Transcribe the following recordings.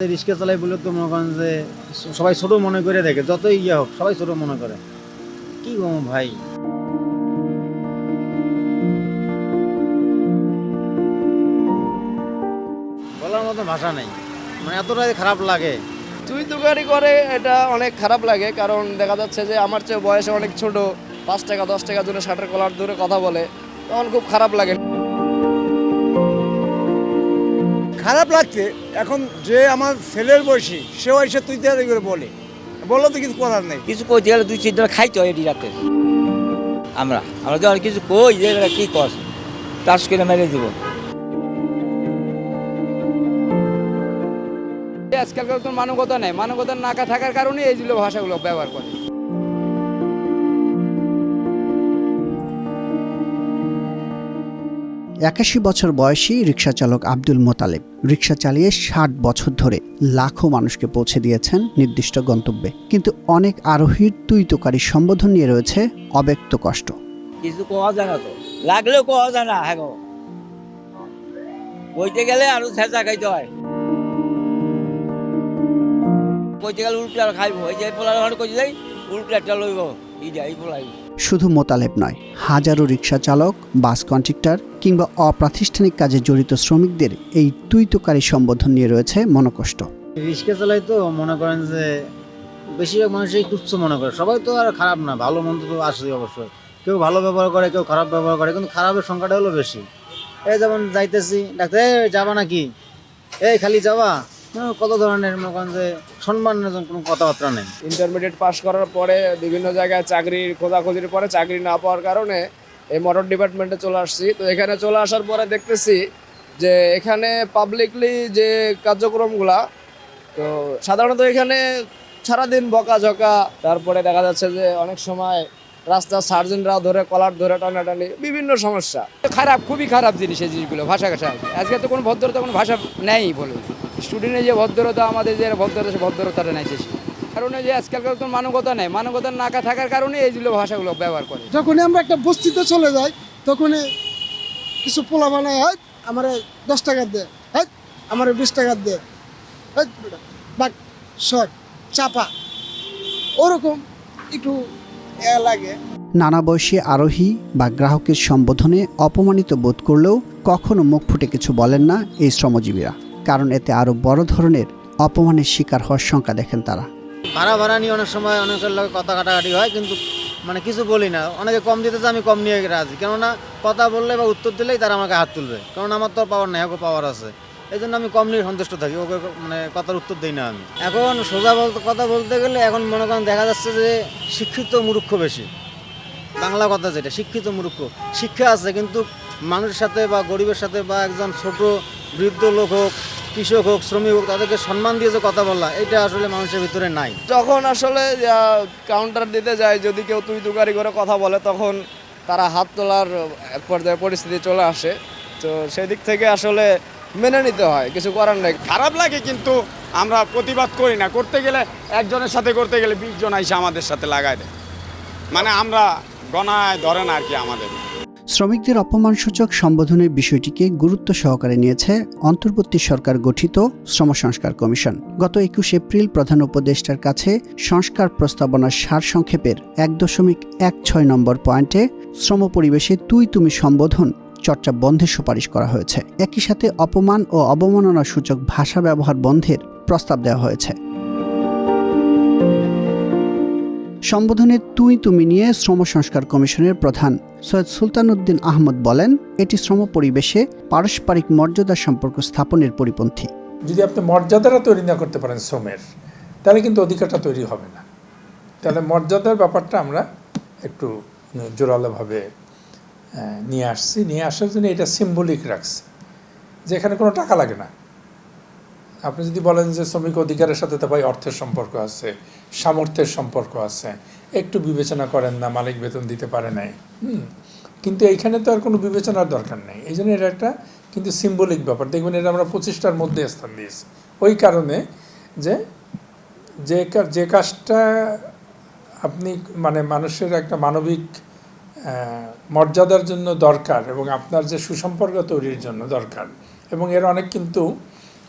রিক্সা চালাই বলে তো মনে করেন যে সবাই ছোট মনে করে দেখে, যতই ইয়ে হোক, সবাই ছোট মনে করে। কি গো ভাই? বলার মতো ভাষা নেই। মানে এতটাই খারাপ লাগে। তুই তুকারি করে, এটা অনেক খারাপ লাগে, কারণ দেখা যাচ্ছে যে আমার চেয়ে বয়সে অনেক ছোট, পাঁচ টাকা, দশ টাকা দূরে শার্টের কলার দূরে কথা বলে, তখন খুব খারাপ লাগে। খারাপ লাগছে। এখন যে আমার ছেলের বয়সী সেও এসে তুই তাড়াতাড়ি করে বলে। বলল তো কিছু করার নেই। কিছু কই গেলে দুই চিন্তা খাইতে হয় এটি রাতে। আমরা আমরা যখন কিছু কই যে কি কস চাষ করে মেরে দিব। আজকালকার তো মানবতা নেই। মানবতা না থাকার কারণে এইগুলো ভাষাগুলো ব্যবহার করে। একাশি বছর বয়সী রিক্সা চালক আব্দুল মোতালেব রিক্সা চালিয়ে ষাট বছর ধরে লাখো মানুষকে পৌঁছে দিয়েছেন নির্দিষ্ট গন্তব্যে। কিন্তু অনেক আরোহীর তুইতকারী সম্বোধন নিয়ে রয়েছে অব্যক্ত কষ্ট। কিছু কোয়া যায় না তো? লাগলেও কোয়া যায় না হ্যাঁ। কইতে গেলে আরও ছেঁচা খাইতে হয়। কইতে গেলে উল্টা খাইবো এই যে পোলার কইতে যাই লইব শুধু মোতালেব নয় হাজারো রিক্সা চালক বাস কন্ট্রাক্টর কিংবা অপ্রাতিষ্ঠানিক কাজে জড়িত শ্রমিকদের এই তুইতকারী সম্বোধন নিয়ে রয়েছে মনকষ্ট। রিক্সা চালাই তো মনে করেন যে বেশিরভাগ মানুষই তুচ্ছ মনে করে। সবাই তো আর খারাপ না ভালো মন্দ তো আসে অবশ্যই। কেউ ভালো ব্যবহার করে কেউ খারাপ ব্যবহার করে কিন্তু খারাপের সংখ্যাটা হলো বেশি। এই যেমন যাইতেছি ডাক্তার এই যাবা নাকি? এই খালি যাবা। কত ধরনের মনে করেন যে সম্মানের জন্য কোনো কথাবার্তা নেই? ইন্টারমিডিয়েট পাস করার পরে বিভিন্ন জায়গায় চাকরির খোঁজাখুঁজির পরে চাকরি না পাওয়ার কারণে এই মোটর ডিপার্টমেন্টে চলে আসছি। তো এখানে চলে আসার পরে দেখতেছি যে এখানে পাবলিকলি যে কার্যক্রমগুলা তো সাধারণত এখানে সারাদিন বকাঝকা তারপরে দেখা যাচ্ছে যে অনেক সময় রাস্তার সার্জেনরা ধরে কলার ধরে টানাটানি বিভিন্ন সমস্যা। খারাপ খুবই খারাপ জিনিস এই জিনিসগুলো ভাষা ভাষা। আজকে তো কোনো ভদ্রতা কোনো ভাষা নেই বলে। স্টুডেন্টের যে ভদ্রতা আমাদের যে ভদ্রতা সে ভদ্রতাটা নেই বেশি কারণে যে আজকালকার তো মানবতা নেই। মানবতা না থাকার কারণে এইগুলো ভাষাগুলো ব্যবহার করে। যখনই আমরা একটা বস্তিতে চলে যাই তখনই কিছু পোলা বানায় হয় আমার দশ টাকা দে হয় আমার বিশ টাকা দে হয় বাক শর্ট চাপা। ওরকম একটু এ লাগে। নানা বয়সী আরোহী বা গ্রাহকের সম্বোধনে অপমানিত বোধ করলেও কখনো মুখ ফুটে কিছু বলেন না এই শ্রমজীবীরা। কারণ এতে আরও বড় ধরনের অপমানের শিকার হওয়ার শঙ্কা দেখেন তারা। ভাড়া ভাড়া নিয়ে অনেক সময় অনেকের লোক কথা কাটাকাটি হয়, কিন্তু মানে কিছু বলি না। অনেকে কম দিতে আমি কম নিয়ে রাজি। কেননা কথা বললে বা উত্তর দিলেই তারা আমাকে হাত তুলবে। কারণ আমার তো পাওয়ার নাই পাওয়ার আছে। এই জন্য আমি কম নিয়ে সন্তুষ্ট থাকি, ওকে মানে কথার উত্তর দিই না আমি। এখন সোজা বলতে কথা বলতে গেলে এখন মনে করেন দেখা যাচ্ছে যে শিক্ষিত মূর্খ বেশি। বাংলা কথা যেটা, শিক্ষিত মূর্খ। শিক্ষা আছে, কিন্তু মানুষের সাথে বা গরিবের সাথে বা একজন ছোট, বৃদ্ধ লোক হোক কৃষক হোক শ্রমিক হোক তাদেরকে সম্মান দিয়ে যে কথা বলা এটা আসলে মানুষের ভিতরে নাই। যখন আসলে কাউন্টার দিতে যায় যদি কেউ তুই তুকারি করে কথা বলে তখন তারা হাত তোলার এক পর্যায়ে পরিস্থিতি চলে আসে। তো সেদিক থেকে আসলে মেনে নিতে হয় কিছু করার নেই। খারাপ লাগে কিন্তু আমরা প্রতিবাদ করি না। করতে গেলে একজনের সাথে করতে গেলে বিশ জন এসে আমাদের সাথে লাগায় দেয়। মানে আমরা গণায় ধরে না আর কি আমাদের। শ্রমিকদের অপমানসূচক সম্বোধনের বিষয়টিকে গুরুত্ব সহকারে নিয়েছে অন্তর্বর্তী সরকার গঠিত শ্রম সংস্কার কমিশন। গত একুশ এপ্রিল প্রধান উপদেষ্টার কাছে সংস্কার প্রস্তাবনার সারসংক্ষেপের এক দশমিক এক ছয় নম্বর পয়েন্টে শ্রম পরিবেশে তুই তুমি সম্বোধন চর্চা বন্ধের সুপারিশ করা হয়েছে। একই সাথে অপমান ও অবমাননা সূচক ভাষা ব্যবহার বন্ধের প্রস্তাব দেওয়া হয়েছে। সম্বোধনে তুই তুমি নিয়ে শ্রম সংস্কার কমিশনের প্রধান সৈয়দ সুলতান উদ্দিন আহমদ বলেন, এটি শ্রম পরিবেশে পারস্পরিক মর্যাদা সম্পর্ক স্থাপনের পরিপন্থী। যদি আপনি মর্যাদাটা তৈরি না করতে পারেন শ্রমের, তাহলে কিন্তু অধিকারটা তৈরি হবে না। তাহলে মর্যাদার ব্যাপারটা আমরা একটু জোরালোভাবে নিয়ে আসছি। নিয়ে আসার জন্য এটা সিম্বলিক রাখছি। যে এখানে কোনো টাকা লাগে না। আপনি যদি বলেন যে শ্রমিক অধিকারের সাথে তো ভাই অর্থের সম্পর্ক আছে, সামর্থ্যের সম্পর্ক আছে, একটু বিবেচনা করেন না, মালিক বেতন দিতে পারে নাই। হুম, কিন্তু এইখানে তো আর কোনো বিবেচনার দরকার নেই। এই জন্য এটা একটা কিন্তু সিম্বলিক ব্যাপার। দেখবেন এটা আমরা পঁচিশটার মধ্যে স্থান দিয়েছি। ওই কারণে যে যে যে কাজটা আপনি মানে মানুষের একটা মানবিক মর্যাদার জন্য দরকার এবং আপনার যে সুসম্পর্ক তৈরির জন্য দরকার এবং এর অনেক কিন্তু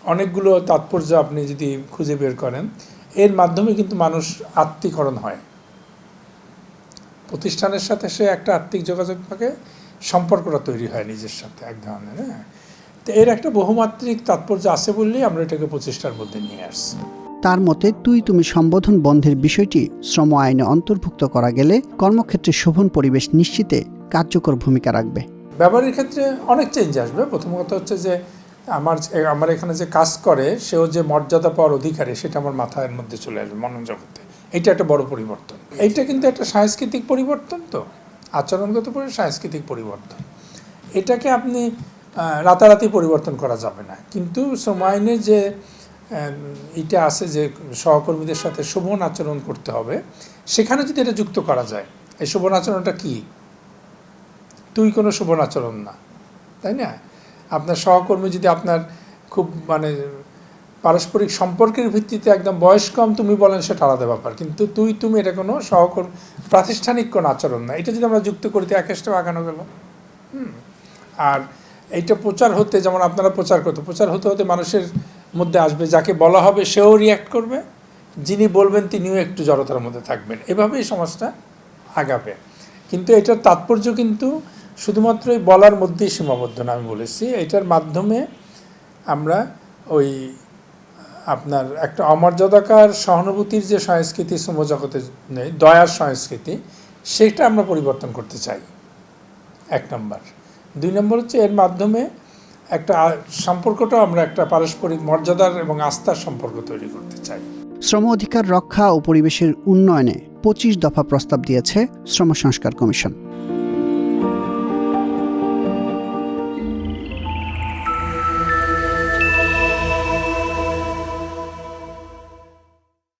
অনেকগুলো তাৎপর্য আপনি যদি খুঁজে বের করেন এর মাধ্যমে কিন্তু মানুষ আত্মীকরণ হয়। প্রতিষ্ঠানের সাথে সে একটা আত্মিক যোগাযোগ থাকে সম্পর্কটা তৈরি হয় নিজের সাথে এক ধরনের হ্যাঁ? তো এর একটা বহুমাত্রিক তাৎপর্য আছে বললেই আমরা এটাকে প্রচেষ্টার মধ্যে নিয়ে আসছি। তার মতে তুই তুমি সম্বোধন বন্ধের বিষয়টি শ্রম আইনে অন্তর্ভুক্ত করা গেলে কর্মক্ষেত্রে শোভন পরিবেশ নিশ্চিতে কার্যকর ভূমিকা রাখবে। ব্যবহারের ক্ষেত্রে অনেক চেঞ্জ আসবে। প্রথম কথা হচ্ছে যে আমার আমার এখানে যে কাজ করে, সেও যে মর্যাদা পাওয়ার অধিকারী, সেটা আমার মাথার মধ্যে চলে আসবে মনন জগতে। এইটা একটা বড় পরিবর্তন। এইটা কিন্তু একটা সাংস্কৃতিক পরিবর্তন তো। আচরণগত পরি, সাংস্কৃতিক পরিবর্তন। এটাকে আপনি রাতারাতি পরিবর্তন করা যাবে না। কিন্তু আইনে যে এটা আছে যে, সহকর্মীদের সাথে শোভন আচরণ করতে হবে, সেখানে যদি এটা যুক্ত করা যায়, এই শোভন আচরণটা কী? তুই কোনো শুভ আচরণ না। তাই না? আপনার সহকর্মী যদি আপনার খুব মানে পারস্পরিক সম্পর্কের ভিত্তিতে একদম বয়স কম তুমি বলেন সেটা আলাদা ব্যাপার। কিন্তু তুই, তুমি এটা কোনো সহকর্মী প্রাতিষ্ঠানিক কোনো আচরণ না। এটা যদি আমরা যুক্ত করি, তো একেশটা আগানো গেল। হুম। আর এইটা প্রচার হতে, যেমন আপনারা প্রচার করতে, প্রচার হতে হতে মানুষের মধ্যে আসবে, যাকে বলা হবে সেও রিয়াক্ট করবে। যিনি বলবেন তিনিও একটু জড়তার মধ্যে থাকবেন। এভাবেই সমাজটা আগাবে। কিন্তু এটার তাৎপর্য কিন্তু শুধুমাত্র এই বলার মধ্যেই সীমাবদ্ধ না, আমি বলেছি। এটার মাধ্যমে আমরা ওই আপনার একটা অমর্যাদাকার সহানুভূতির যে সংস্কৃতি শ্রমজগতে নেই, দয়ার সংস্কৃতি, সেটা আমরা পরিবর্তন করতে চাই। এক নম্বর। দুই নম্বর হচ্ছে এর মাধ্যমে একটা সম্পর্কটাও আমরা একটা পারস্পরিক মর্যাদার এবং আস্থার সম্পর্ক তৈরি করতে চাই। শ্রম অধিকার রক্ষা ও পরিবেশের উন্নয়নে পঁচিশ দফা প্রস্তাব দিয়েছে শ্রম সংস্কার কমিশন।